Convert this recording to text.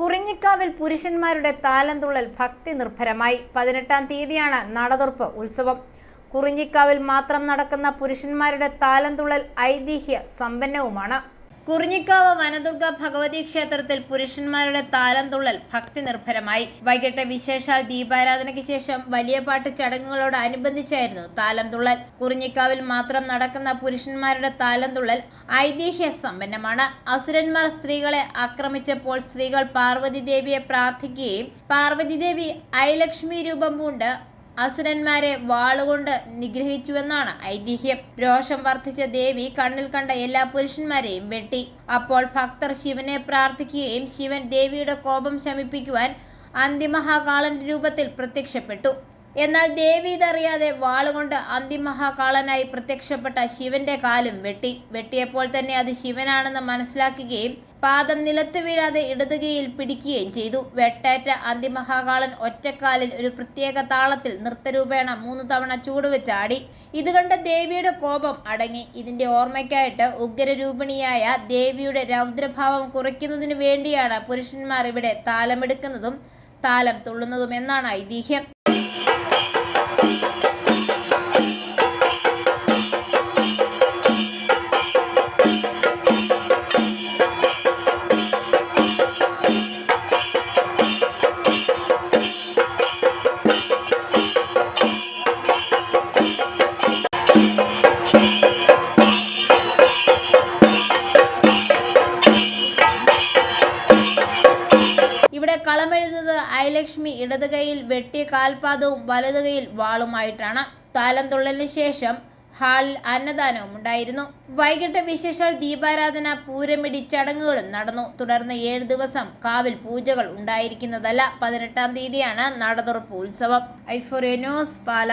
കുറിഞ്ഞിക്കാവിൽ പുരുഷന്മാരുടെ താലന്തുള്ളൽ ഭക്തി നിർഭരമായി. പതിനെട്ടാം തീയതിയാണ് നടതുറപ്പ് ഉത്സവം. കുറിഞ്ഞിക്കാവിൽ മാത്രം നടക്കുന്ന പുരുഷന്മാരുടെ താലന്തുള്ളൽ ഐതിഹ്യ സമ്പന്നവുമാണ്. കുറിഞ്ഞിക്കാവ് വനദുർഗ ഭഗവതി ക്ഷേത്രത്തിൽ പുരുഷന്മാരുടെ താലം തുള്ളൽ ഭക്തി നിർഭരമായി. വൈകിട്ട് വിശേഷാൽ ദീപാരാധനയ്ക്ക് ശേഷം വലിയ പാട്ട് ചടങ്ങുകളോട് അനുബന്ധിച്ചായിരുന്നു താലംതുള്ളൽ കുറിഞ്ഞിക്കാവിൽ മാത്രം നടക്കുന്ന പുരുഷന്മാരുടെ താലം തുള്ളൽ ഐതിഹ്യ സമ്പന്നമാണ്. അസുരന്മാർ സ്ത്രീകളെ ആക്രമിച്ചപ്പോൾ സ്ത്രീകൾ പാർവതി ദേവിയെ പ്രാർത്ഥിക്കുകയും പാർവതി ദേവി ഐലക്ഷ്മി രൂപം പൂണ്ട് അസുരന്മാരെ വാളുകൊണ്ട് നിഗ്രഹിച്ചുവെന്നാണ് ഐതിഹ്യം. രോഷം വർദ്ധിച്ച ദേവി കണ്ണിൽ കണ്ട എല്ലാ പുരുഷന്മാരെയും വെട്ടി. അപ്പോൾ ഭക്തർ ശിവനെ പ്രാർത്ഥിക്കുകയും ശിവൻ ദേവിയുടെ കോപം ശമിപ്പിക്കുവാൻ അന്തിമഹാകാളന്റെ രൂപത്തിൽ പ്രത്യക്ഷപ്പെട്ടു. എന്നാൽ ദേവി ഇതറിയാതെ വാളുകൊണ്ട് അന്തിമഹാകാളനായി പ്രത്യക്ഷപ്പെട്ട ശിവന്റെ കാലും വെട്ടി. വെട്ടിയപ്പോൾ തന്നെ അത് ശിവനാണെന്ന് മനസ്സിലാക്കുകയും പാദം നിലത്ത് വീഴാതെ ഇടതുകയിൽ പിടിക്കുകയും ചെയ്തു. വെട്ടേറ്റ അന്തിമഹാകാളൻ ഒറ്റക്കാലിൽ ഒരു പ്രത്യേക താളത്തിൽ നൃത്തരൂപേണ മൂന്ന് തവണ ചൂടുവെച്ചാടി ഇത് കണ്ട ദേവിയുടെ കോപം അടങ്ങി. ഇതിന്റെ ഓർമ്മയ്ക്കായിട്ട് ഉഗ്രരൂപിണിയായ ദേവിയുടെ രൗദ്രഭാവം കുറയ്ക്കുന്നതിന് വേണ്ടിയാണ് പുരുഷന്മാർ ഇവിടെ താലമെടുക്കുന്നതും താലം തുള്ളുന്നതും എന്നാണ് ഐതിഹ്യം. Thank you. ഇവിടെ കളമെഴുതുന്നത് അയലക്ഷ്മി ഇടത് കൈയിൽ വെട്ടിയ കാൽപാദവും വലത് കൈയിൽ വാളുമായിട്ടാണ്. താലം തുള്ളലിന് ശേഷം ഹാളിൽ അന്നദാനവും ഉണ്ടായിരുന്നു. വൈകിട്ട് വിശേഷാൽ ദീപാരാധന പൂരമിടി ചടങ്ങുകളും നടന്നു. തുടർന്ന് ഏഴ് ദിവസം കാവിൽ പൂജകൾ ഉണ്ടായിരിക്കുന്നതല്ല. പതിനെട്ടാം തീയതിയാണ് നടതുറപ്പ് ഉത്സവം. ഐഫോറിയ ന്യൂസ് പാല.